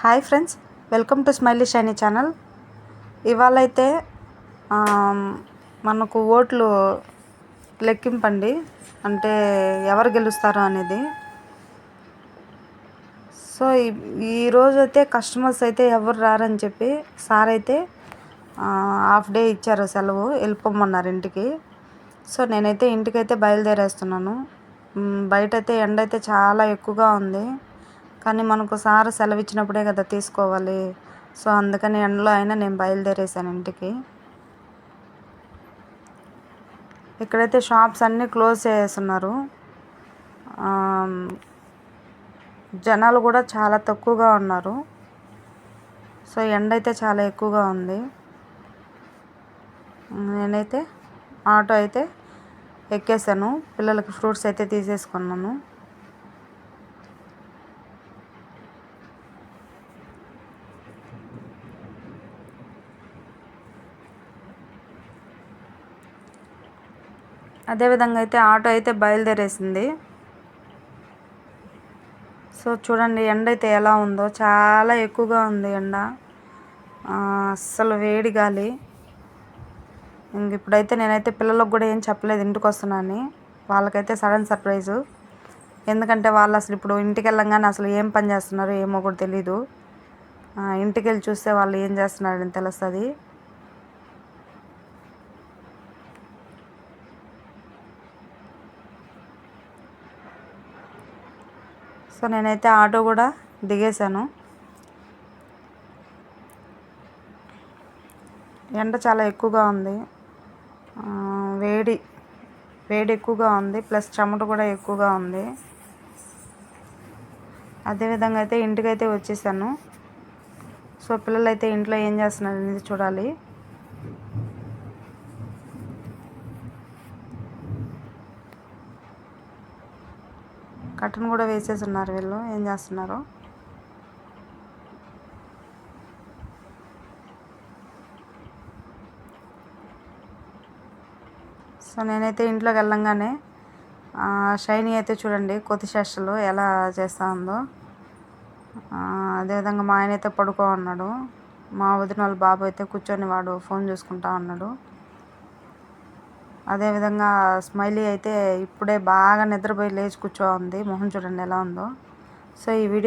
Hi friends welcome to smiley shiny channel. ఇవాళ అయితే మనకు ఓట్లు లెక్కింపండి. అంటే ఎవరు గెలుస్తారు అనేది. సో ఈరోజు అయితే కస్టమర్స్ అయితే ఎవరు రారని చెప్పి సార్ అయితే హాఫ్ డే ఇచ్చారు సెలవు వెళ్ళిపోమన్నారు ఇంటికి. సో నేనైతే ఇంటికైతే బయలుదేరేస్తున్నాను. బయట అయితే ఎండ అయితే చాలా ఎక్కువగా ఉంది. కానీ మనకు సార్ సెలవు ఇచ్చినప్పుడే కదా తీసుకోవాలి. సో అందుకని ఎండలో అయినా నేను బయలుదేరేసాను ఇంటికి. ఇక్కడైతే షాప్స్ అన్నీ క్లోజ్ చేసేస్తున్నారు. జనాలు కూడా చాలా తక్కువగా ఉన్నారు. సో ఎండ అయితే చాలా ఎక్కువగా ఉంది. నేనైతే ఆటో అయితే ఎక్కేసాను పిల్లలకి ఫ్రూట్స్ అయితే తీసేసుకున్నాను. అదేవిధంగా అయితే ఆటో అయితే బయలుదేరేసింది. సో చూడండి ఎండ అయితే ఎలా ఉందో. చాలా ఎక్కువగా ఉంది ఎండ. అస్సలు వేడి గాలి. ఇంక ఇప్పుడైతే నేనైతే పిల్లలకు కూడా ఏం చెప్పలేదు ఇంటికి వస్తున్నాను వాళ్ళకైతే సడన్ సర్ప్రైజు. ఎందుకంటే వాళ్ళు అసలు ఇప్పుడు ఇంటికి వెళ్ళంగానే అసలు ఏం పని చేస్తున్నారో ఏమో కూడా తెలీదు. ఇంటికి వెళ్ళి చూస్తే వాళ్ళు ఏం చేస్తున్నారని తెలుస్తుంది. సో నేనైతే ఆటో కూడా దిగేశాను. ఎండ చాలా ఎక్కువగా ఉంది. వేడి వేడి ఎక్కువగా ఉంది. ప్లస్ చెమట కూడా ఎక్కువగా ఉంది. అదేవిధంగా అయితే ఇంటికైతే వచ్చేసాను. సో పిల్లలు అయితే ఇంట్లో ఏం చేస్తున్నారు అనేది చూడాలి. కర్టన్ కూడా వేసేసి ఉన్నారు వీళ్ళు. ఏం చేస్తున్నారు? సో నేనైతే ఇంట్లోకి వెళ్ళంగానే షైనీ అయితే చూడండి కొద్ది చేష్టలు ఎలా చేస్తూ ఉందో. అదేవిధంగా మా ఆయన అయితే పడుకో ఉన్నాడు మా వదిన వాళ్ళ బాబు అయితే కూర్చొని వాడు ఫోన్ చూసుకుంటా ఉన్నాడు. అదేవిధంగా స్మైలీ అయితే ఇప్పుడే బాగా నిద్రపోయి లేచి కూర్చో ఉంది మొహం చూడండి ఎలా ఉందో. సో ఈ వీడియో